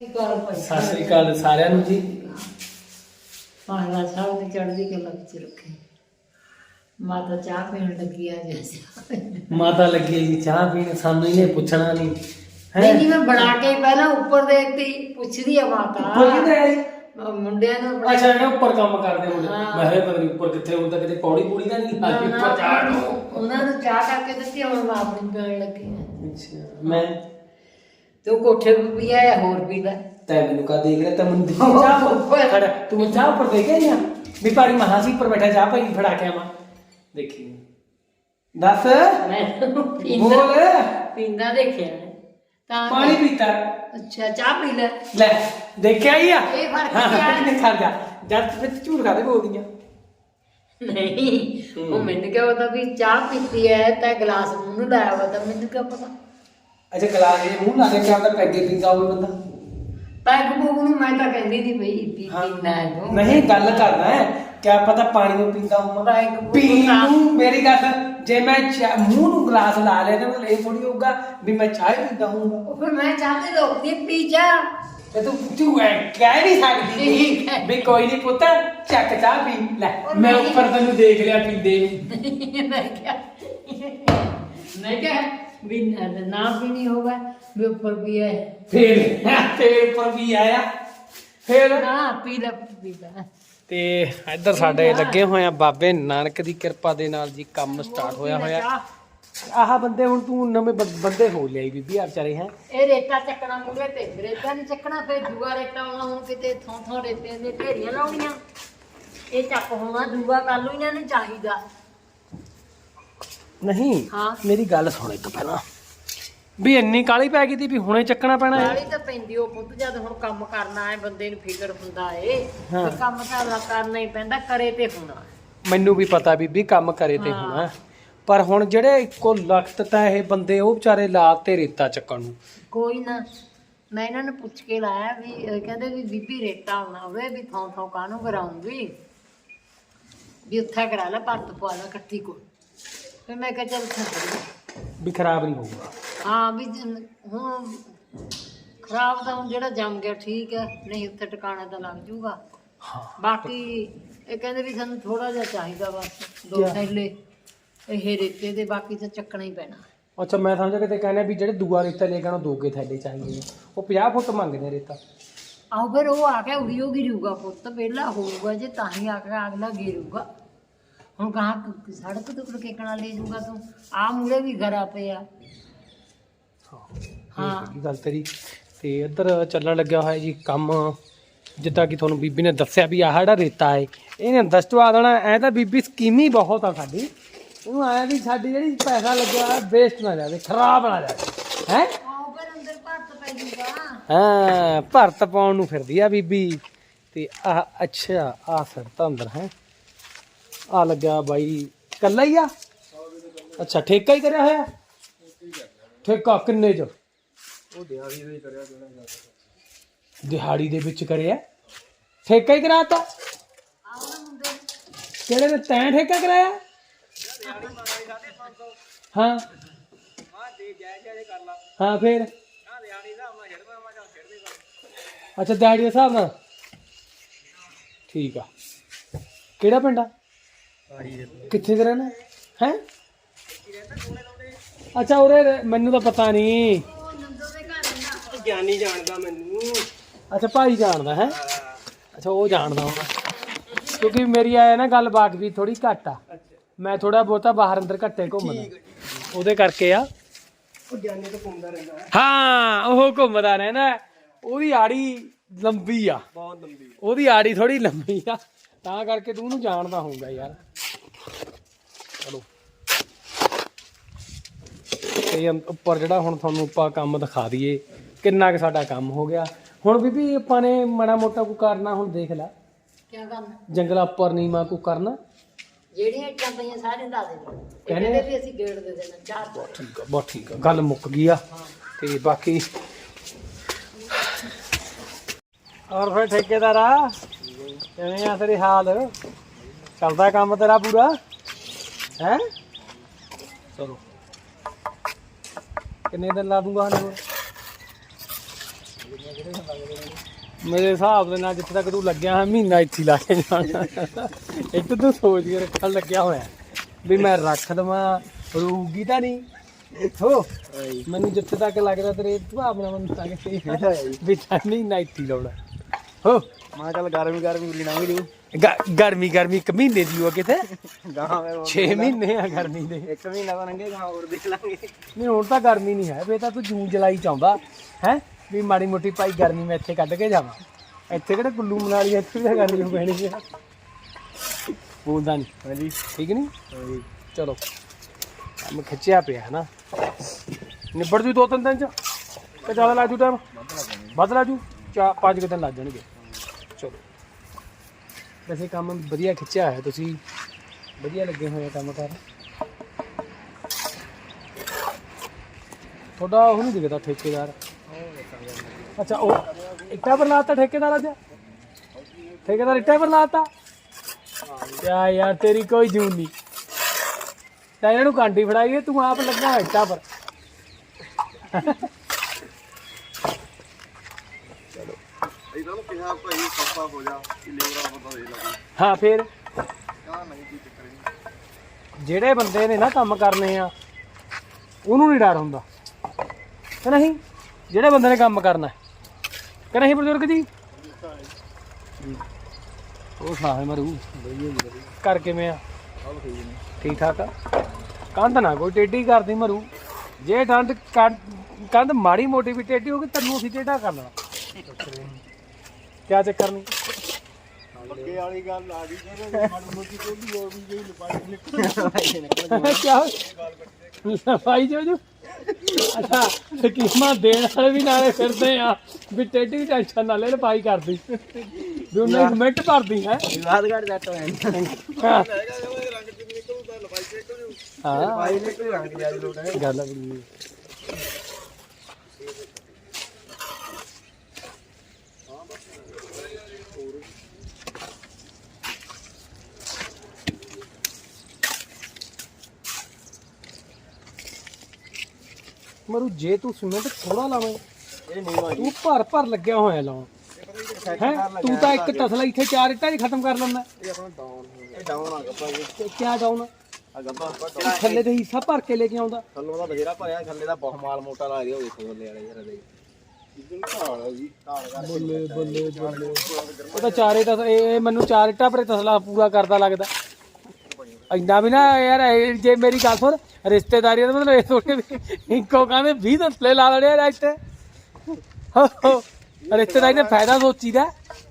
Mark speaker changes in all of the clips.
Speaker 1: ਸਤਿ ਸ੍ਰੀ ਅਕਾਲ ਸਾਰਿਆਂ ਨੂੰ ਜੀ।
Speaker 2: ਮਹਾਰਾਜ ਸਾਹਿਬ ਦੀ ਚੜ੍ਹਦੀ ਕਲਾ ਵਿੱਚ ਰੱਖੇ। ਮਾਤਾ ਚਾਹ ਪੀਣ ਲੱਗੀ ਆ ਜੈਸੇ
Speaker 1: ਮਾਤਾ ਲੱਗੀ ਜੀ ਚਾਹ ਪੀਣ ਸਾਨੂੰ ਇਹਨੇ ਪੁੱਛਣਾ ਨਹੀਂ
Speaker 2: ਮੈਂ ਬਣਾ ਕੇ ਪਹਿਲਾਂ ਉੱਪਰ ਦੇਖਤੀ ਪੁੱਛਦੀ ਆ ਮਾਤਾ।
Speaker 1: ਉੱਪਰ ਕਿੱਥੇ ਜੀ?
Speaker 2: ਅਹ ਮੁੰਡਿਆਂ ਨੂੰ ਬਣਾ-
Speaker 1: ਅੱਛਾ ਇਹ ਉੱਪਰ ਕੰਮ ਕਰਦੇ ਮੁੰਡੇ
Speaker 2: ਹਾਂ।
Speaker 1: ਮੈਂ ਕਿਹਾ ਪਤਾ ਨਹੀਂ ਉੱਪਰ ਕਿੱਥੇ ਹੁੰਦਾ ਕਿਤੇ ਪੌੜੀ ਪੂੜੀ ਤਾਂ ਨਹੀਂ ਉੱਪਰ ਚਾਹ
Speaker 2: ਉਹਨਾਂ ਨੂੰ ਚਾਹ ਕਰਕੇ ਦਿੱਤੀ ਹੁਣ ਮੈਂ ਆਪਣੀ ਪੀਣ ਲੱਗੀ
Speaker 1: ਅੱਛਾ ਮੈਂ
Speaker 2: ਤੇ ਉਹ ਕੋਠੇ ਵੀ ਆਇਆ ਹੋਰ ਵੀ ਲੈ।
Speaker 1: ਤੈ ਮੈਨੂੰ ਕਾ ਦੇਖ ਰਿਹਾ ਤਾਂ ਮੈਨੂੰ ਦਿਖੀ ਚਾਹ ਉੱਪਰ ਖੜਾ। ਤੂੰ ਚਾਹ ਉੱਪਰ ਦੇ ਨਹੀਂ ਵੀ ਪਾੜੀ ਮਹਾਂ ਸੀ ਉੱਪਰ ਬੈਠਾ ਚਾਹ ਭਾਈ ਫੜਾ ਕੇ ਆਵਾਂ। ਦੇਖੀ। ਦੱਸ।
Speaker 2: ਮੈਂ ਪੀਂਦਾ।
Speaker 1: ਬੋਲ।
Speaker 2: ਪੀਂਦਾ ਦੇਖਿਆ ਹੈ। ਤਾਂ
Speaker 1: ਪਾਣੀ ਪੀਤਾ।
Speaker 2: ਅੱਛਾ ਚਾਹ ਪੀ ਲੈ।
Speaker 1: ਲੈ ਦੇਖਿਆ ਹੀ ਆ।
Speaker 2: ਇਹ ਫ਼ਰਕ
Speaker 1: ਹਾਂ,
Speaker 2: ਕੀ ਆ?
Speaker 1: ਕਿੰਨੇ ਖੜ ਜਾ। ਜਦ ਵਿੱਚ ਝੂਠ ਕਾਦੇ ਬੋਲਦੀਆਂ?
Speaker 2: ਨਹੀਂ ਉਹ ਮੈਨੂੰ ਕਿਹਾ ਪਤਾ ਵੀ ਚਾਹ ਪੀਤੀ ਹੈ ਤਾਂ ਗਲਾਸ ਮੂੰਹ ਨੂੰ ਲਾਇਆ ਵਾ ਤਾਂ ਮੈਨੂੰ ਕਿਹਾ ਪਤਾ।
Speaker 1: ਅੱਛਾ ਗਲਾਸ ਇਹ ਮੂੰਹ ਲਾ ਕੇ ਤਾਂ ਪੈਗੇ ਪੀਂਦਾ ਹੋਵੇ ਬੰਦਾ।
Speaker 2: ਪੈਗ ਪੂਗ ਨੂੰ ਮੈਂ ਤਾਂ ਕਹਿੰਦੀ ਨਹੀਂ ਬਈ ਪੀ ਪੀਣਾ ਹੈ ਤੂੰ।
Speaker 1: ਨਹੀਂ ਗੱਲ ਕਰਨਾ ਹੈ ਕਿਆ ਪਤਾ ਪਾਣੀ ਨੂੰ ਪੀਂਦਾ ਹੋਵਾਂ।
Speaker 2: ਪੈਗ ਪੂਗ
Speaker 1: ਪੀਣ
Speaker 2: ਨਾ-
Speaker 1: ਨੂੰ ਮੇਰੀ ਗੱਲ ਜੇ ਮੈਂ ਚਾਹ- ਮੂੰਹ ਨੂੰ ਗਲਾਸ ਲਾ ਲਿਆ ਤਾਂ ਮਤਲਬ ਇਹ ਥੋੜੀ ਹੋਊਗਾ ਵੀ ਮੈਂ ਚਾਹ ਹੀ ਪੀਂਦਾ ਹੋਊਗਾ
Speaker 2: ਉਹ ਫਿਰ ਮੈਂ ਚਾਹਤੇ ਰੋਕਦੀ ਪੀ ਜਾ।
Speaker 1: ਤੇ ਤੂੰ ਤੂੰ ਐ ਕਹਿ ਨਹੀਂ ਸਕਦੀ
Speaker 2: ਠੀਕ ਹੈ।
Speaker 1: ਵੀ ਕੋਈ ਨਹੀਂ ਪੁੱਤ ਚੱਕ ਚਾਹ ਪੀ। ਲੈ
Speaker 2: ਉਹ
Speaker 1: ਮੈਂ
Speaker 2: ਨਹੀਂ।
Speaker 1: ਉੱਪਰ ਤੈਨੂੰ ਦੇਖ ਲਿਆ ਪੀਂਦੇ ਨੂੰ।
Speaker 2: ਮੈਂ ਕਿਹਾ ਮੈਂ ਕਿਹਾ। ਵੀ ਨਾ ਨਾ ਵੀ ਨਹੀਂ ਹੋਗਾ ਵੀ ਉੱਪਰ ਵੀ ਹੈ।
Speaker 1: ਫੇਰ? ਫੇਰ ਉੱਪਰ ਵੀ ਆਇਆ। ਫੇਰ?
Speaker 2: ਨਾ ਪੀ ਲੈ ਪੀ ਲੈ।
Speaker 1: ਤੇ ਇੱਧਰ ਸਾਡੇ ਲੱਗੇ ਹੋਏ ਆ ਬਾਬੇ ਨਾਨਕ ਦੀ ਕਿਰਪਾ ਦੇ ਨਾਲ ਜੀ ਕੰਮ ਸਟਾਰਟ ਹੋਇਆ ਹੋਇਆ। ਆਹ ਬੰਦੇ ਹੁਣ ਤੂੰ ਨਵੇਂ ਬੰ- ਬੰਦੇ ਹੋ ਲਿਆਈ ਬੀਬੀ ਆ ਵਿਚਾਰੇ ਹੈ।
Speaker 2: ਇਹ ਰੇਤਾ ਚੱਕਣਾ ਮੁੰਡੇ ਤੇ ਰੇਤਾ ਨਹੀਂ ਚੱਕਣਾ ਫੇਰ ਦੂਆ ਰੇਤਾ ਆਉਣਾ ਹੁਣ ਕਿਤੇ ਥੋਂ ਥੋਂ ਰੇਤੇ ਦੇ ਢੇਰੀਆਂ ਲਾਉਣੀਆਂ। ਇਹ ਚੱਕ ਹੋਣਾ ਦੂਆ ਕਰ ਲੂ ਇਹਨਾਂ ਨੂੰ ਚਾਹੀਦਾ।
Speaker 1: ਨਹੀਂ
Speaker 2: ਹਾਂ।
Speaker 1: ਮੇਰੀ ਗੱਲ ਸੁਣ ਇੱਕ ਪਹਿਲਾਂ। ਵੀ ਇੰਨੀ ਕਾਲੀ ਪੈ ਗਈ ਤੀ ਵੀ ਹੁਣੇ ਚੱਕਣਾ ਪੈਣਾ ਹੈ
Speaker 2: ਗਾਲੀ ਤਾਂ ਪੈਂਦੀ ਉਹ ਪੁੱਤ ਜਦ ਹੁਣ ਕੰਮ ਕਰਨਾ ਹੈ ਬੰਦੇ ਨੂੰ ਫਿਕਰ ਹੁੰਦਾ ਏ
Speaker 1: ਹਾਂ।
Speaker 2: ਤੇ ਕੰਮ ਤਾਂ ਕਰਨਾ ਹੀ ਪੈਂਦਾ ਕਰੇ ਤੇ ਹੋਣਾ।
Speaker 1: ਮੈਨੂੰ ਵੀ ਪਤਾ ਬੀਬੀ ਕੰਮ ਕਰੇ ਤੇ
Speaker 2: ਹਾਂ।
Speaker 1: ਹੋਣਾ। ਪਰ ਹੁਣ ਜਿਹੜੇ ਇੱਕੋ ਲਖਤ ਤਾਂ ਇਹ ਬੰਦੇ ਉਹ ਵਿਚਾਰੇ ਲਾ ਤੇ ਰੇਤਾ ਚੱਕਣ ਨੂੰ।
Speaker 2: ਕੋਈ ਨਾ ਮੈਂ ਇਹਨਾਂ ਨੂੰ ਪੁੱਛ ਕੇ ਲਾਇਆ ਵੀ ਕਹਿੰਦੇ ਵੀ ਬੀਬੀ ਰੇਤਾ ਆਉਣਾ ਹੋਵੇ ਵੀ ਥੋਂ ਥੋਂ ਕਾਹਨੂੰ ਕਰਾਉਂਗੀ? ਵੀ ਉੱਥਾ ਕਰਾ ਲੈ ਭਰਤ ਪਵਾ ਲੈ ਇਕੱਠੀ ਕੋ ਫਿਰ ਮੈਂ ਕਿਹਾ ਚੱਲ ਉੱਥੇ
Speaker 1: ਵੀ ਖਰਾਬ ਨਹੀਂ ਹੋਊਗਾ।
Speaker 2: ਹਾਂ ਵੀ ਜਨ- ਹੁਣ ਖਰਾਬ ਤਾਂ ਹੁਣ ਜਿਹੜਾ ਜੰਮ ਗਿਆ ਠੀਕ ਹੈ ਨਹੀਂ ਉੱਥੇ ਟਿਕਾਣਾ ਤਾਂ ਲੱਗ ਜੂਗਾ।
Speaker 1: ਹਾਂ।
Speaker 2: ਬਾਕੀ ਇਹ ਕਹਿੰਦੇ ਵੀ ਸਾਨੂੰ ਥੋੜਾ ਜਿਹਾ ਚਾਹੀਦਾ ਬਸ ਦੋ
Speaker 1: ਕਿਆ?
Speaker 2: ਥੈਲੇ ਇਹ ਰੇਤੇ ਦੇ ਬਾਕੀ ਤਾਂ ਚੱਕਣਾ ਹੀ ਪੈਣਾ।
Speaker 1: ਅੱਛਾ ਮੈਂ ਸਮਝਿਆ ਕਿਤੇ ਕਹਿੰਦੇ ਵੀ ਜਿਹੜੇ ਦੂਆ ਰੇਤਾ ਲੈ ਕੇ ਆਉਣਾ ਦੋ ਕੇ ਥੈਲੇ ਚਾਹੀਦੇ ਨੇ। ਉਹ 50 ਫੁੱਟ ਮੰਗਦੇ ਨੇ ਰੇਤਾ।
Speaker 2: ਆਹ ਫਿਰ ਉਹ ਆ ਕੇ ਉਹ ਗਿਰੂਗਾ ਪੁੱਤ ਪਹਿਲਾਂ ਹੋਊਗਾ ਜੇ ਤਾਂ ਹੀ ਆ ਕੇ ਅਗਲਾ ਗਿਰੂਗਾ। ਹੁਣ ਕਹਾਂ ਸੜਕ ਤੋਂ ਕੇ ਕਣਾ ਲੈ ਜੂਗਾ ਤੂੰ। ਆ ਮੂਰੇ ਵੀ ਘਰਾ ਪਿਆ। ਹਾਂ
Speaker 1: ਇਹ ਗੱਲ ਤੇਰੀ। ਤੇ ਇੱਧਰ ਚੱਲਣ ਲੱਗਿਆ ਹੋਇਆ ਜੀ ਕੰਮ। ਜਿੱਦਾਂ ਕਿ ਤੁਹਾਨੂੰ ਬੀਬੀ ਨੇ ਦੱਸਿਆ ਵੀ ਆਹ ਜਿਹੜਾ ਰੇਤਾ ਹੈ ਇਹਨੇ ਦਸਤਵਾ ਦੇਣਾ। ਐ ਤਾਂ ਬੀਬੀ ਸਕੀਮੀ ਬਹੁਤ ਆ ਸਾਡੀ। ਉਹਨੂੰ ਆਇਆ ਵੀ ਸਾਡੀ ਜਿਹੜੀ ਪੈਸਾ ਲੱਗਿਆ ਵੇਸਟ ਨਾ ਜਾਵੇ ਖਰਾਬ ਨਾ ਜਾਵੇ। ਹੈ? ਹਾਂ ਭਰਤ ਪਾਉਣ ਨੂੰ ਫਿਰਦੀ ਆ ਬੀਬੀ। ਤੇ ਆਹ ਅੱਛਾ ਆਹ ਸੜਤਾ ਅੰਦਰ ਹੈ। ਆ ਲੱਗਿਆ ਬਾਈ ਕੱਲਾ ਹੀ ਆ? ਅੱਛਾ ਠੇਕਾ ਹੀ ਕਰਿਆ ਹੋਇਆ? ਠੇਕਾ ਕਿੰਨੇ ਚ? ਉਹ ਦਿਹਾੜੀ ਦੇ ਕਰਿਆ ਦਿਹਾੜੀ ਦੇ ਵਿੱਚ ਕਰਿਆ? ਠੇਕਾ ਹੀ ਕਰਾਤਾ?
Speaker 2: ਆਹ ਨਾ ਮੁੰਡੇ
Speaker 1: ਕਿਹੜੇ ਨੇ ਤੈਂ ਠੇਕਾ ਕਰਾਇਆ? ਹਾਂ। ਹਾਂ ਫੇਰ? ਅੱਛਾ ਦਿਹਾੜੀ ਦੇ ਹਿਸਾਬ ਨਾਲ। ਠੀਕ ਆ। ਕਿਹੜਾ ਪਿੰਡ ਆ? ਕਿੱਥੇ ਦੇ ਰਹਿਣਾ? ਹੈ? ਅੱਛਾ ਉਰੇ ਰਹਿ- ਮੈਨੂੰ ਤਾਂ ਪਤਾ ਨਹੀਂ ਗਿਆਨੀ ਜਾਣਦਾ ਮੈਨੂੰ। ਅੱਛਾ ਭਾਈ ਜਾਣਦਾ ਹੈ? ਅੱਛਾ ਉਹ ਜਾਣਦਾ ਹੋਣਾ। ਕਿਉਂਕਿ ਮੇਰੀ ਆਇਆ ਨਾ ਗੱਲਬਾਤ ਵੀ ਥੋੜੀ ਘੱਟ ਆ। ਮੈਂ ਥੋੜਾ ਬਹੁਤਾ ਬਾਹਰ ਅੰਦਰ ਘੱਟੇ ਘੁੰਮਦਾ। ਉਹਦੇ ਕਰਕੇ ਆ। ਉਹ ਗਿਆਨੀ ਤਾਂ ਘੁੰਮਦਾ ਰਹਿੰਦਾ। ਹਾਂ ਉਹ ਘੁੰਮਦਾ ਰਹਿੰਦਾ। ਉਹਦੀ ਆੜੀ ਲੰਬੀ ਆ। ਬਹੁਤ ਲੰਬੀ ਉਹਦੀ ਆੜੀ ਥੋੜੀ ਲੰਬੀ ਆ। ਤਾਂ ਕਰਕੇ ਤੂੰ ਉਹਨੂੰ ਜਾਣਦਾ ਹੋਊਗਾ ਯਾਰ। ਚਲੋ। ਤੇ ਉੱਪਰ ਜਿਹੜਾ ਹੁਣ ਤੁਹਾਨੂੰ ਆਪਾਂ ਕੰਮ ਦਿਖਾ ਦਈਏ ਕਿੰਨਾ ਕੁ ਸਾਡਾ ਕੰਮ ਹੋ ਗਿਆ। ਹੁਣ ਬੀਬੀ ਆਪਾਂ ਨੇ ਮਾੜਾ ਮੋਟਾ ਕੋ ਕਰਨਾ ਹੁਣ ਦੇਖ ਲੈ।
Speaker 2: ਕੀ ਕਰਨਾ
Speaker 1: ਜੰਗਲਾ ਉੱਪਰ ਨੀਵਾ ਕੋ ਕਰਨਾ।
Speaker 2: ਜਿਹੜੀਆਂ ਇੱਟਾਂ ਪਈਆਂ ਸਾਰੇ ਦੇਣਾ ਇਹ
Speaker 1: ਕਹਿੰਦੇ-
Speaker 2: ਵੀ ਅਸੀਂ ਗੇੜ ਦੇ ਦੇਣਾ ਚਾਰ ਚਾਰ
Speaker 1: ਠੀਕ ਆ ਬਹੁਤ ਠੀਕ ਆ ਗੱਲ ਮੁੱਕ ਗਈ ਆ। ਤੇ ਬਾਕੀ ਔਰ ਫਿਰ ਠੇਕੇਦਾਰਾ ਕਿਵੇਂ ਆ ਤੇਰੇ ਹਾਲ? ਚੱਲਦਾ ਕੰਮ ਤੇਰਾ ਪੂਰਾ? ਹੈ? ਚਲੋ। ਕਿੰਨੇ ਦਿਨ ਲਾ ਦੂੰਗਾ ਹੋਰ? ਮੇਰੇ ਹਿਸਾਬ ਦੇ ਨਾਲ ਜਿੱਥੇ ਤੱਕ ਤੂੰ ਲੱਗਿਆ ਹੈ ਮਹੀਨਾ ਇੱਥੇ ਲਾ ਕੇ ਜਾਣਾ। ਇੱਕ ਤੂੰ ਸੋਚ ਕੇ ਰੱਖਣ ਲੱਗਿਆ ਹੋਇਆ। ਵੀ ਮੈਂ ਰੱਖ ਦਵਾਂ ਰੂਗੀ ਤਾਂ ਨਹੀਂ। ਹੋ ਮੈਨੂੰ ਜਿੱਥੇ ਤੱਕ ਲੱਗਦਾ ਤੇਰੇ ਭਾਵਨਾ ਮਨ ਤੱਕ ਵੀ ਤਾਂ ਮਹੀਨਾ ਇੱਥੇ ਹੀ ਲਾਉਣਾ। ਹੋ।
Speaker 3: ਮੈਂ ਚੱਲ ਗਰਮੀ ਗਰਮੀ ਉਲੀ ਲੰਘ ਜੂ।
Speaker 1: ਗ- ਗਰਮੀ ਗਰਮੀ ਇੱਕ ਮਹੀਨੇ ਦੀ ਹੋ ਕਿਤੇ
Speaker 3: ਗਾਹਾਂ ਮੈਂ
Speaker 1: 6 ਮਹੀਨੇ ਆ ਗਰਮੀ ਦੇ।
Speaker 3: ਇੱਕ ਮਹੀਨਾ ਤਾਂ ਲੰਘੇ ਗਾਹਾਂ ਹੋਰ ਦੇਖ ਲਾਂਗੇ
Speaker 1: ਨਹੀਂ ਹੁਣ ਤਾਂ ਗਰਮੀ ਨਹੀਂ ਹੈ। ਵੇ ਤਾਂ ਤੂੰ ਜੂਨ ਜੁਲਾਈ ਚ ਆਉਂਦਾ ਹੈ? ਵੀ ਮਾੜੀ ਮੋਟੀ ਭਾਈ ਗਰਮੀ ਮੈਂ ਇੱਥੇ ਕੱਢ ਕੇ ਜਾਵਾਂ। ਇੱਥੇ ਕਿਹੜਾ ਕੁੱਲੂ ਮਨਾਲੀ ਆ, ਇੱਥੇ ਵੀ ਤਾਂ ਗਰਮੀ ਹੋ ਪੈਣੀ ਹੈ ਬੋਲਦਾ ਨਹੀਂ।
Speaker 3: ਹਾਂਜੀ।
Speaker 1: ਠੀਕ ਨਹੀਂ? ਚਲੋ। ਕੰਮ ਖਿੱਚਿਆ ਪਿਆ ਹੈ ਨਾ ਨਿਬੜ ਜੂ ਦੋ ਤਿੰਨ ਦਿਨ ਚ। ਤੇ ਜ਼ਿਆਦਾ ਲਾ ਜੂ ਟਾਈਮ ਵੱਧ ਲਾ ਜੂ। ਚਾ ਪੰਜ ਕੁ ਦਿਨ ਲੱਗ ਜਾਣਗੇ। ਚਲੋ। ਵੈਸੇ ਕੰਮ ਵਧੀਆ ਖਿੱਚਿਆ ਹੈ ਤੁਸੀਂ ਵਧੀਆ ਲੱਗੇ ਹੋਏ ਕੰਮ ਕਰ ਤੁਹਾਡਾ ਉਹ ਨਹੀਂ ਦਿਖਦਾ ਠੇਕੇਦਾਰ। ਅੱਛਾ, ਉਹ ਇੱਟਾਂ ਪਰ ਲਾਤਾ ਠੇਕੇਦਾਰ ਅੱਜ? ਠੇਕੇਦਾਰ ਇੱਟਾ ਪਰ ਲਾਤਾ? ਯਾ ਯਾਰ, ਤੇਰੀ ਕੋਈ ਜੂਨ ਨਹੀਂ। ਤਾਂ ਇਹਨਾਂ ਨੂੰ ਕਾਂਡੀ ਫੜਾਈ ਤੂੰ ਆਪ ਲੱਗਾ ਹੋਇਆ ਇੱਟਾਂ ਪਰ
Speaker 3: ਇਹਨਾਂ ਨੂੰ ਕਿਹਾ ਭਾਈ ਸਫਾ ਹੋ ਜਾ ਕਿ ਲੇਬਰਾਂ ਬੰਦਾ ਦੇ ਲੱਗੇ
Speaker 1: ਹਾਂ ਫੇਰ?
Speaker 3: ਕਹਾਂ ਨਹੀਂ ਕੀ ਚੱਕਰ ਨਹੀਂ।
Speaker 1: ਜਿਹੜੇ ਬੰਦੇ ਨੇ ਨਾ ਕੰਮ ਕਰਨੇ ਆ ਉਹਨੂੰ ਨਹੀਂ ਡਰ ਹੁੰਦਾ। ਕਿ ਨਹੀਂ? ਜਿਹੜੇ ਬੰਦੇ ਨੇ ਕੰਮ ਕਰਨਾ। ਹੈ ਕਿ ਨਹੀਂ ਬਜ਼ੁਰਗ ਜੀ? ਉਹ ਸਾਹੇ ਮਰੂ। ਕਰ ਕਿਵੇਂ ਆ? ਠੀਕ ਠਾਕ ਆ? ਕੰਧ ਨਾ ਕੋਈ ਟੇਢੀ ਕਰਦੀ ਮਰੂ। ਜੇ ਡੰਡ ਕੰਧ- ਕੰਧ ਮਾੜੀ ਮੋਟੀ ਵੀ ਟੇਢੀ ਹੋ ਗਈ ਤੈਨੂੰ ਅਸੀਂ ਟੇਢਾ ਕਰ ਲੈਣਾ ਕਿਆ ਚੱਕਰ ਨਹੀਂ
Speaker 3: ਪੱਕੇ ਵਾਲੀ ਗੱਲ ਆ ਗਈ ਜਿਹੜੇ ਮਾੜੀ ਮੋਟੀ ਕੋਈ ਵੀ ਹੋਰ ਵੀ ਜਿਹੜੀ ਲਪਾਈ ਨਿਕਲ
Speaker 1: ਕਿਆ ਲਫਾਈ ਜੋ ਜੋ? ਅੱਛਾ ਸਕੀਮਾਂ ਦੇਣ ਵਾਲੇ ਵੀ ਨਾਲੇ ਫਿਰਦੇ ਆ ਵੀ ਟੇਢੀ ਟੈਨਸ਼ਨ ਨਾ ਲੈ ਲਫਾਈ ਕਰਦੀ। ਵੀ ਉਹਨਾਂ ਇੱਕ ਮਿੰਟ ਭਰਦੀ ਹੈ?
Speaker 3: ਵਿਵਾਦ ਘੜ ਜੱਟ ਹੋਇਆ
Speaker 1: ਹਾਂ
Speaker 3: ਜਦੋਂ। ਇਹ ਰੰਗ ਚ ਨਿਕਲੂ ਤਾਂ ਲਪਾਈ ਚ ਨਿਕਲ। ਜੂ
Speaker 1: ਹਾਂ
Speaker 3: ਲਪਾਈ ਨਿਕਲੂ ਰੰਗ ਜ਼ਿਆਦਾ ਲੋਟ ਹੈ।
Speaker 1: ਗੱਲ ਆ ਬੜੀ। ਮਰੂ ਜੇ ਤੂੰ ਸੀਮੈਂਟ ਥੋੜਾ ਲਾਵੇਂ।
Speaker 3: ਇਹ ਨਹੀਂ ਵਾਜੀ
Speaker 1: ਤੂੰ ਭਰ ਭਰ ਲੱਗਿਆ ਹੋਇਆ ਲਾਉਣ। ਹੈ? ਤੂੰ ਤਾਂ ਇੱਕ ਤਸਲਾ ਇੱਥੇ ਚਾਰ ਇੱਟਾਂ 'ਚ ਖਤਮ ਕਰ ਲੈਂਦਾ।
Speaker 3: ਇਹ ਆਪਣਾ ਡਾਊਨ ਇਹ ਡਾਊਨ ਆ ਗੱਪਾ ਜੀ।
Speaker 1: ਤੇ ਕਿਆ ਡਾਉਨ
Speaker 3: ਆ? ਗੱਪਾ
Speaker 1: ਥੱਲੇ ਦੇ ਹਿੱਸਾ ਭਰ ਕੇ ਲੈ ਕੇ ਆਉਂਦਾ।
Speaker 3: ਥੱਲੋਂ ਦਾ ਬਥੇਰਾ ਭਰਿਆ ਥੱਲੇ ਦਾ ਬਹੁਤ ਮਾਲ ਮੋਟਾ ਲਾ ਰਿਹਾ ਉਹ ਦੇਖੋ ਥੱਲੇ ਵਾਲੇ ਯਾਰ ਦੇ ਜਿੱਦਣ ਢਾਲ ਆ ਜੀ। ਢਾਲ ਕਰ
Speaker 1: ਬੱਲੇ ਬੱਲੇ ਬੱਲੇ। ਉਹ ਤਾਂ ਚਾਰੇ ਤਾਂ ਇਹ ਇਹ ਮੈਨੂੰ ਚਾਰ ਇੱਟਾਂ ਪਰੇ ਤਸਲਾ ਪੂਰਾ ਕਰਦਾ ਲੱਗਦਾ। ਇੰਨਾ ਵੀ ਨਾ ਯਾਰ ਇਹ ਜੇ ਮੇਰੀ ਗੱਲ ਸੁਣ ਰਿਸ਼ਤੇਦਾਰੀ ਦਾ ਮਤਲਬ ਇਹ ਥੋੜੇ ਇੱਕੋ ਕਹਿੰਦੇ 20 ਤਸਲੇ ਲਾ ਲੈਣੇ ਆ ਇੱਥੇ। ਹੋ ਹੋ ਰਿਸ਼ਤੇਦਾਰੀ ਨੇ ਫਾਇਦਾ ਸੋਚੀਦਾ।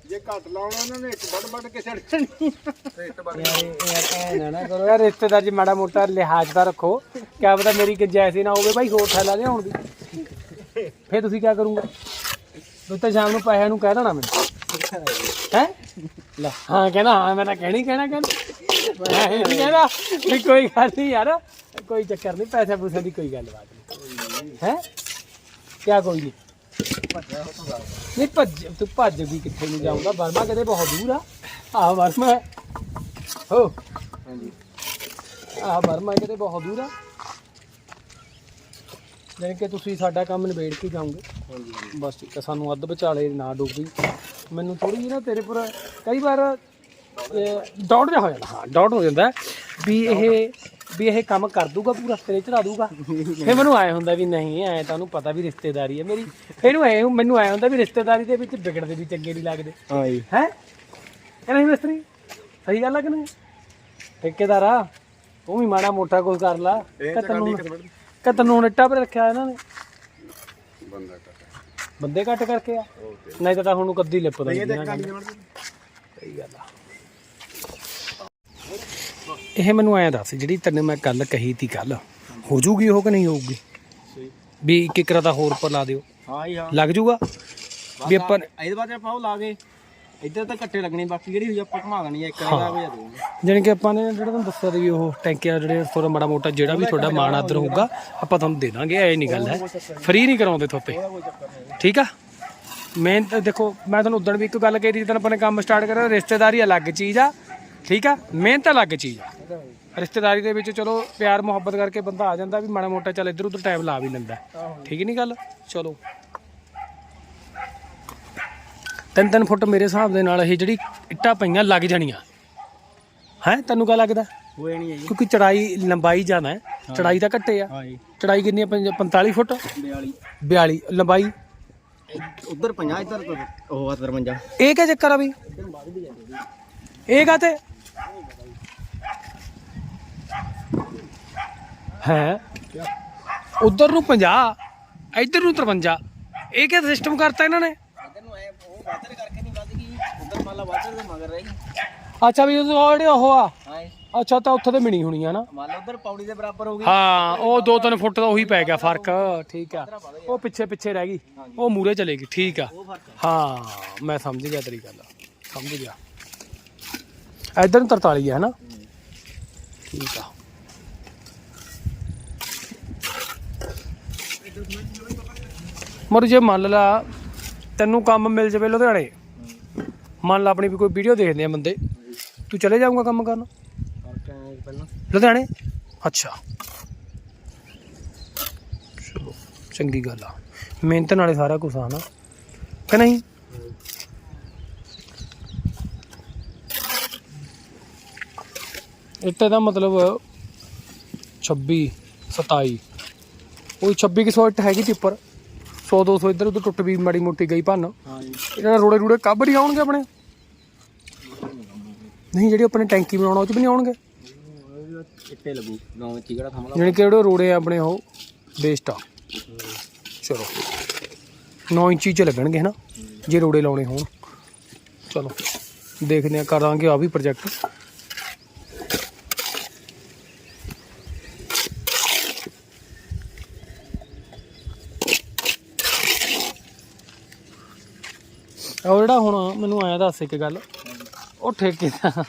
Speaker 3: ਜੇ ਘੱਟ ਲਾਉਣਾ ਉਹਨਾਂ ਨੇ ਇੱਕ ਵੱਡ ਵੱਡ ਕੇ ਛੱਡ ਦੇਣੀ। ਰੇਟ ਬਣ
Speaker 1: ਯਾਰ ਇਹ ਇਹ ਨਾ ਨਾ ਕਰੋ ਯਾਰ ਰਿਸ਼ਤੇਦਾਰ ਜੀ ਮਾੜਾ ਮੋਟਾ ਲਿਹਾਜ਼ ਦਾ ਰੱਖੋ। ਕਿਆ ਪਤਾ ਮੇਰੀ ਗੁੰਜਾਇਸ਼ ਹੀ ਨਾ ਹੋਵੇ ਭਾਈ ਹੋਰ ਥੈਲਾ ਲਿਆਉਣ ਦੀ। ਫੇਰ ਤੁਸੀਂ ਕੀ ਕਰੋਗੇ? ਤੂੰ ਤਾਂ ਸ਼ਾਮ ਨੂੰ ਪੈਸਿਆਂ ਨੂੰ ਕਹਿ ਦੇਣਾ ਮੈਨੂੰ। ਹੈ? ਲੈ ਹਾਂ ਕਹਿੰਦਾ ਹਾਂ ਮੈਂ ਤਾਂ ਕਹਿਣੀ ਕਹਿਣਾ ਕਹਿੰਦਾ। ਮੈਂ ਇਹ ਨਹੀਂ ਕਹਿੰਦਾ ਵੀ ਕੋਈ ਗੱਲ ਨਹੀਂ ਯਾਰ ਕੋਈ ਚੱਕਰ ਨਹੀਂ ਪੈਸੇ ਪੂਸੇ ਦੀ ਕੋਈ ਗੱਲਬਾਤ ਨਹੀਂ ਹੈ? ਕਿਆ ਕੋਈ ਨਹੀਂ ਨਹੀਂ ਭੱਜ ਤੂੰ ਭੱਜ ਵੀ ਕਿੱਥੇ ਨੂੰ ਜਾਊਗਾ? ਵਰਮਾ ਕਿਤੇ ਬਹੁਤ ਦੂਰ ਆ। ਹੈ।
Speaker 3: ਹਾਂਜੀ।
Speaker 1: ਕਿਤੇ ਬਹੁਤ ਦੂਰ ਆ। ਕਿ ਤੁਸੀਂ ਸਾਡਾ ਕੰਮ ਨਿਬੇੜ ਕੇ ਜਾਓਗੇ।
Speaker 3: ਹਾਂਜੀ।
Speaker 1: ਬਸ ਠੀਕ ਆ ਸਾਨੂੰ ਅੱਧ ਵਿਚਾਲੇ ਨਾ ਡੁੱਬੀ ਮੈਨੂੰ ਥੋੜੀ ਜਿਹੀ ਨਾ ਤੇਰੇ ਪਰ ਕਈ ਵਾਰ ਡਾਊਟ ਜਾ ਹੋ ਜਾਂਦਾ ਹਾਂ ਡਾਊਟ ਹੋ ਜਾਂਦਾ ਵੀ ਇਹ ਵੀ ਇਹ ਕੰਮ ਕਰ ਦੂਗਾ ਪੂਰਾ ਸਿਰੇ ਚੜਾ ਦੂਗਾ। ਫਿਰ ਮੈਨੂੰ ਆਏ ਹੁੰਦਾ ਵੀ ਨਹੀਂ ਐ ਤਾਂ ਉਹਨੂੰ ਪਤਾ ਵੀ ਰਿਸ਼ਤੇਦਾਰੀ ਹੈ ਮੇਰੀ। ਇਹਨੂੰ ਐ ਮੈਨੂੰ ਆਏ ਹੁੰਦਾ ਵੀ ਰਿਸ਼ਤੇਦਾਰੀ ਦੇ ਵਿੱਚ ਵਿਗੜਦੇ ਵੀ ਚੰਗੇ ਨਹੀਂ ਲੱਗਦੇ।
Speaker 3: ਹਾਂ ਜੀ
Speaker 1: ਹੈ? ਇਹ ਨਹੀਂ ਮਿਸਤਰੀ? ਸਹੀ ਗੱਲ ਆ ਕਿ ਨਹੀਂ? ਠੇਕੇਦਾਰਾ ਤੂੰ ਵੀ ਮਾੜਾ ਮੋਟਾ ਕੁਝ ਕਰ ਲਾ। ਕਤਨ ਨੂੰ ਕਤਨ ਨੂੰ ਇੱਟਾਂ ਪਰ ਰੱਖਿਆ ਇਹਨਾਂ ਨੇ।
Speaker 3: ਬੰਦਾ ਕੱਟ
Speaker 1: ਬੰਦੇ ਘੱਟ ਕਰਕੇ ਆ। ਨਹੀਂ ਤਾਂ ਤਾਂ ਹੁਣ ਨੂੰ ਕੱਦੀ ਲਿਪਦਾ ਨਹੀਂ ਸਹੀ ਗੱਲ ਆ। ਇਹ ਮੈਨੂੰ ਐਂ ਦੱਸ ਜਿਹੜੀ ਤੈਨੂੰ ਮੈਂ ਗੱਲ ਕਹੀ ਤੀ ਕੱਲ ਹੋ ਜੂਗੀ ਉਹ ਕਿ ਨਹੀਂ ਹੋਊਗੀ? ਵੀ ਇੱਕ ਇੱਕ ਦਾ ਹੋਰ ਪਰ ਲਾ ਦਿਓ।
Speaker 3: ਹਾਂ ਜੀ ਹਾਂ।
Speaker 1: ਲੱਗ ਜੂਗਾ? ਵੀ ਆਪਾਂ
Speaker 3: ਇਹਦੇ ਬਾਅਦ ਆਪਾਂ ਉਹ ਲਾ ਕੇ ਇੱਧਰ ਤਾਂ ਕੱਟੇ ਲੱਗਣੇ ਬਾਕੀ ਜਿਹੜੀ ਹੋਈ ਆਪਾਂ ਘੁਮਾ ਦੇਣੀ ਆ ਇੱਕ ਦਾ ਭਜਾ ਦੇਣੀ
Speaker 1: ਜਾਣੀ ਕਿ ਆਪਾਂ ਨੇ ਜਿਹੜਾ ਤੁਹਾਨੂੰ ਦੱਸਿਆ ਸੀ ਵੀ ਉਹ ਟੈਂਕੀਆਂ ਜਿਹੜੇ ਥੋੜਾ ਮਾੜਾ ਮੋਟਾ ਜਿਹੜਾ ਵੀ ਤੁਹਾਡਾ ਮਾਣ ਆਦਰ ਹੋਊਗਾ ਆਪਾਂ ਤੁਹਾਨੂੰ ਦੇ ਦਾਂਗੇ ਐ ਨਹੀਂ ਗੱਲ ਹੈ। ਫ੍ਰੀ ਨਹੀਂ ਕਰਾਉਂਦੇ
Speaker 3: ਨਹੀਂ
Speaker 1: ਠੀਕ ਆ? ਮੈਂ ਦੇਖੋ ਮੈਂ ਤੁਹਾਨੂੰ ਉਦੋਂ ਵੀ ਇੱਕ ਗੱਲ ਕਹੀ ਸੀ ਜਦੋਂ ਆਪਾਂ ਨੇ ਕੰਮ ਸਟਾਰਟ ਕਰਿਆ ਰਿਸ਼ਤੇਦਾਰੀ ਅਲੱਗ ਚੀਜ਼ ਆ। ਠੀਕ ਆ? ਮਿਹਨਤ ਅਲੱਗ ਚੀਜ਼ ਆ। ਰਿਸ਼ਤੇਦਾਰੀ ਦੇ ਵਿੱਚ ਚਲੋ ਪਿਆਰ ਮੁਹੱਬਤ ਕਰਕੇ ਬੰਦਾ ਆ ਜਾਂਦਾ ਵੀ ਮਾੜਾ ਮੋਟਾ ਚੱਲ ਇੱਧਰ ਉੱਧਰ ਟਾਈਮ ਲਾ ਵੀ ਲੈਂਦਾ। ਠੀਕ ਨਹੀਂ ਗੱਲ? ਚਲੋ। ਤਿੰਨ ਤਿੰਨ ਫੁੱਟ ਮੇਰੇ ਹਿਸਾਬ ਦੇ ਨਾਲ ਇਹ ਜਿਹੜੀ ਇੱਟਾਂ ਪਈਆਂ ਲੱਗ ਜਾਣੀਆਂ। ਹੈ? ਤੈਨੂੰ ਕਿਆ ਲੱਗਦਾ?
Speaker 3: ਹੋਏ ਨਹੀਂ ਹੈ ਜੀ
Speaker 1: ਕਿਉਂਕਿ ਚੜਾਈ ਲੰਬਾਈ ਜ਼ਿਆਦਾ ਹੈ। ਚੜਾਈ ਤਾਂ ਘੱਟੇ ਆ। ਚੜਾਈ ਕਿੰਨੀ ਹੈ ਪੰਜ- 45 ਫੁੱਟ?
Speaker 3: 42
Speaker 1: 42 ਲੰਬਾਈ?
Speaker 3: ਉਧਰ 50 ਇੱਧਰ ਉਹ 53
Speaker 1: ਇਹ ਕਿਆ ਚੱਕਰ ਆ ਬਈ? ਇਹ ਕਾਤੇ ਹੈ। ਉਧਰ ਨੂੰ 50 ਇੱਧਰ ਨੂੰ 53 ਇਹ ਕਿਆ ਸਿਸਟਮ ਕਰਤਾ ਇਹਨਾਂ ਨੇ?
Speaker 3: ਇੱਧਰ ਨੂੰ ਐ ਉਹ ਵਾਧਰ ਕਰਕੇ ਨਹੀਂ ਵੱਧ ਗਈ ਉਧਰ ਮੰਨ ਲਾ ਵਾਧਰ ਦੇ ਮਗਰ ਰਹੀ
Speaker 1: ਅੱਛਾ ਵੀ ਉਹ ਜਿਹੜੇ ਉਹ ਆ। ਅੱਛਾ ਤਾਂ ਉੱਥੇ ਤੇ ਮਿਣੀ ਹੋਣੀ ਆ ਨਾ।
Speaker 3: ਮੰਨ ਲਾ ਉਧਰ ਪੌੜੀ ਦੇ ਬਰਾਬਰ ਹੋ ਗਈ
Speaker 1: ਹਾਂ ਉਹ 2-3 ਫੁੱਟ ਦਾ ਉਹੀ ਪੈ ਗਿਆ ਫ਼ਰਕ। ਠੀਕ ਆ। ਉਹ ਪਿੱਛੇ ਪਿੱਛੇ ਰਹਿ ਗਈ। ਉਹ ਮੂਰੇ ਚਲੇਗੀ ਠੀਕ ਆ। ਹਾਂ, ਮੈਂ ਸਮਝ ਗਿਆ ਤੇਰੀ ਗੱਲ। ਸਮਝ ਗਿਆ। ਇਧਰ ਨੂੰ 43 ਹੈ ਨਾ? ਠੀਕ ਆ। ਮਰ ਜੇ ਮੰਨ ਲਾ ਤੈਨੂੰ ਕੰਮ ਮਿਲ ਜਾਵੇ ਲੁਧਿਆਣੇ, ਮੰਨ ਲਾ ਆਪਣੀ ਵੀ ਕੋਈ ਵੀਡੀਓ ਦੇਖਦੇ ਆ ਬੰਦੇ, ਤੂੰ ਚਲੇ ਜਾਊਗਾ ਕੰਮ ਕਰਨ? ਲੁਧਿਆਣੇ? ਅੱਛਾ। ਚਲੋ, ਚੰਗੀ ਗੱਲ ਆ। ਮਿਹਨਤ ਨਾਲੇ ਸਾਰਾ ਕੁਝ ਆ ਨਾ। ਕਿ ਨਹੀਂ? ਇੱਥੇ ਦਾ ਮਤਲਬ 26 27 ਉਹ 26 ਕਿ ਸੌ ਇੱਟ ਹੈਗੀ ਸੀ ਟਿੱਪਰ 100 200 ਇੱਧਰ ਉੱਧਰ ਟੁੱਟ ਵੀ ਮਾੜੀ ਮੋਟੀ ਗਈ ਭੰਨ।
Speaker 3: ਹਾਂ
Speaker 1: ਇਹਨਾਂ ਰੋੜੇ ਰੂੜੇ ਕੱਬ ਨਹੀਂ ਆਉਣਗੇ ਆਪਣੇ? ਨਹੀਂ, ਜਿਹੜੇ ਆਪਣੇ ਟੈਂਕੀ ਬਣਾਉਣਾ, ਉਹ ਚ ਵੀ ਨਹੀਂ ਆਉਣਗੇ?
Speaker 3: ਇੱਟੇ ਲੱਗੂ ਗਾਉਂ ਵਿੱਚ ਥਮਲਾ
Speaker 1: ਜਾਣੀ ਕਿ ਜਿਹੜੇ ਰੋੜੇ ਆ ਆਪਣੇ, ਉਹ ਵੇਸਟ ਆ। ਚਲੋ। 9 ਇੰਚੀ ਚ ਲੱਗਣਗੇ, ਹਨਾ? ਜੇ ਰੋੜੇ ਲਾਉਣੇ ਹੋਣ। ਚਲੋ। ਦੇਖਦੇ ਆ ਕਰਾਂਗੇ ਆ ਵੀ ਪ੍ਰੋਜੈਕਟ ਉਹ ਜਿਹੜਾ ਹੁਣ ਮੈਨੂੰ ਆਇਆ ਦੱਸ ਇੱਕ ਗੱਲ। ਉਹ ਠੇਕੇਦਾਰ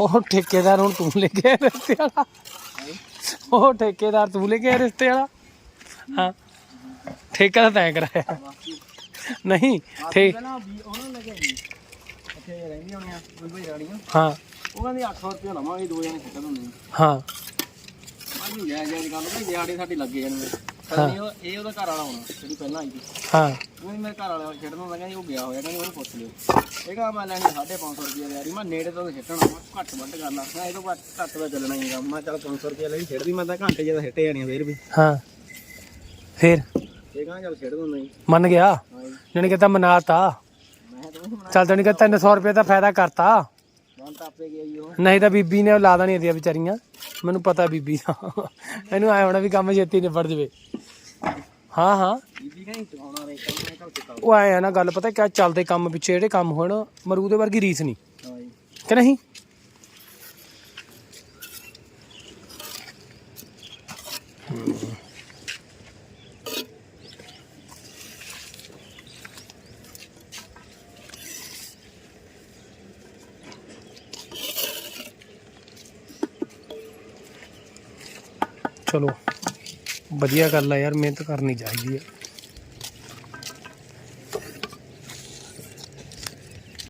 Speaker 1: ਉਹ ਠੇਕੇਦਾਰ ਹੁਣ ਤੂੰ ਲੈ ਕੇ ਰਿਸ਼ਤੇ ਵਾਲਾ। ਉਹ ਠੇਕੇਦਾਰ ਤੂੰ ਲੈ ਕੇ ਰਿਸ਼ਤੇ ਵਾਲਾ। ਹਾਂ। ਠੇਕਾ ਤਾਂ ਤੈਂ ਕਰਾਇਆ। ਨਹੀਂ ਠੇ
Speaker 3: ਪਹਿਲਾਂ ਵੀ ਉਹਨਾਂ ਲੱਗੇ ਜੀ ਇੱਥੇ ਰਹਿੰਦੀਆਂ ਹੋਣੀਆਂ ਭਾਈ ਰਾਣੀਆਂ
Speaker 1: ਹਾਂ।
Speaker 3: ਉਹ ਕਹਿੰਦੇ 800 ਰੁਪਏ ਲਵਾਂਗੇ ਦੋ ਜਣੇ ਖੱਟਣ ਹੁੰਦੇ
Speaker 1: ਹਾਂ।
Speaker 3: ਮੈਂ ਵੀ ਲੈ ਜਾਇਜ਼ ਗੱਲ ਦਿਹਾੜੇ ਸਾਡੀ ਲੱਗੇ ਜਾਣਗੇ। ਪਤਾ ਨਹੀਂ ਉਹ ਇਹ ਉਹਦਾ ਘਰ ਵਾਲਾ ਹੋਣਾ ਜਿਹੜੀ ਪਹਿਲਾਂ ਆਈ ਸੀ।
Speaker 1: ਹਾਂ।
Speaker 3: ਉਹ ਵੀ ਮੇਰੇ ਘਰ ਵਾਲਾ ਛੱਡਣ ਨੂੰ ਲੱਗਾ ਉਹ ਗਿਆ ਹੋਇਆ ਕਹਿੰਦੇ ਉਹਨੂੰ ਪੁੱਛ ਲਿਓ। ਇਹ ਕਹਿੰਦਾ ਮੈਂ ਲੈਣੀ 550 ਰੁਪਏ ਦੀ ਯਾਰੀ ਮੈਂ ਨੇੜੇ ਤੋਂ ਛੱਡਣਾ ਮੈਂ ਘੱਟ ਵੱਧ ਕਰ ਲਾ। ਮੈਂ ਇਹ ਤੋਂ ਘੱਟ ਘੱਟ ਦਾ ਚੱਲਣਾ ਹੀ ਹੈਗਾ ਮੈਂ ਚੱਲ 500 ਰੁਪਏ ਲਈ ਛੱਡਦੀ ਮੈਂ ਤਾਂ ਘੰਟੇ ਜਿਹਦਾ ਛੱਟੇ ਜਾਣੀਆਂ ਫੇਰ ਵੀ।
Speaker 1: ਹਾਂ। ਫਿਰ?
Speaker 3: ਇਹ ਕਹਿੰਦਾ ਚੱਲ ਛੱਡ ਦਿੰਦਾ ਜੀ
Speaker 1: ਮੰਨ ਗਿਆ?
Speaker 3: ਹਾਂ ਜੀ।
Speaker 1: ਜਾਣੀ ਕਿ ਤਾਂ ਮਨਾਤਾ।
Speaker 3: ਮੈਂ ਤਾਂ ਉਹਨੂੰ
Speaker 1: ਚੱਲ ਜਾਣੀ ਕਿ 300 ਰੁਪਏ ਦਾ ਫਾਇਦਾ ਕਰਤਾ।
Speaker 3: ਗਿਆ ਜੀ ਉਹ।
Speaker 1: ਨਹੀਂ ਤਾਂ ਬੀਬੀ ਨੇ ਲਾ ਦੇਣੀ ਦੀਆਂ ਵਿਚਾਰੀਆਂ। ਮੈਨੂੰ ਪਤਾ ਬੀਬੀ ਦਾ। ਇਹਨੂੰ ਆਇਆ ਹੋਣਾ ਵੀ ਕੰਮ ਛੇਤੀ ਨਿਬੜ ਜਵੇ। ਹਾਂ ਹਾਂ।
Speaker 3: ਬੀਬੀ ਕਹਿੰਦੀ ਚੁਕਾਉਣਾ ਰੇ ਕੰਮ ਮੈਂ ਘਰ ਚੁਕਾਉ
Speaker 1: ਉਹ ਆਇਆ ਨਾ ਗੱਲ ਪਤਾ ਕਿਆ ਚੱਲਦੇ ਕੰਮ ਪਿੱਛੇ ਜਿਹੜੇ ਕੰਮ ਹੋਣ ਮਰੂਦੇ ਵਰਗੀ ਰੀਸ ਨਹੀਂ।
Speaker 3: ਹਾਂ ਜੀ।
Speaker 1: ਕਿ ਨਹੀਂ? ਚਲੋ ਵਧੀਆ ਗੱਲ ਆ ਯਾਰ ਮਿਹਨਤ ਕਰਨੀ ਚਾਹੀਦੀ ਹੈ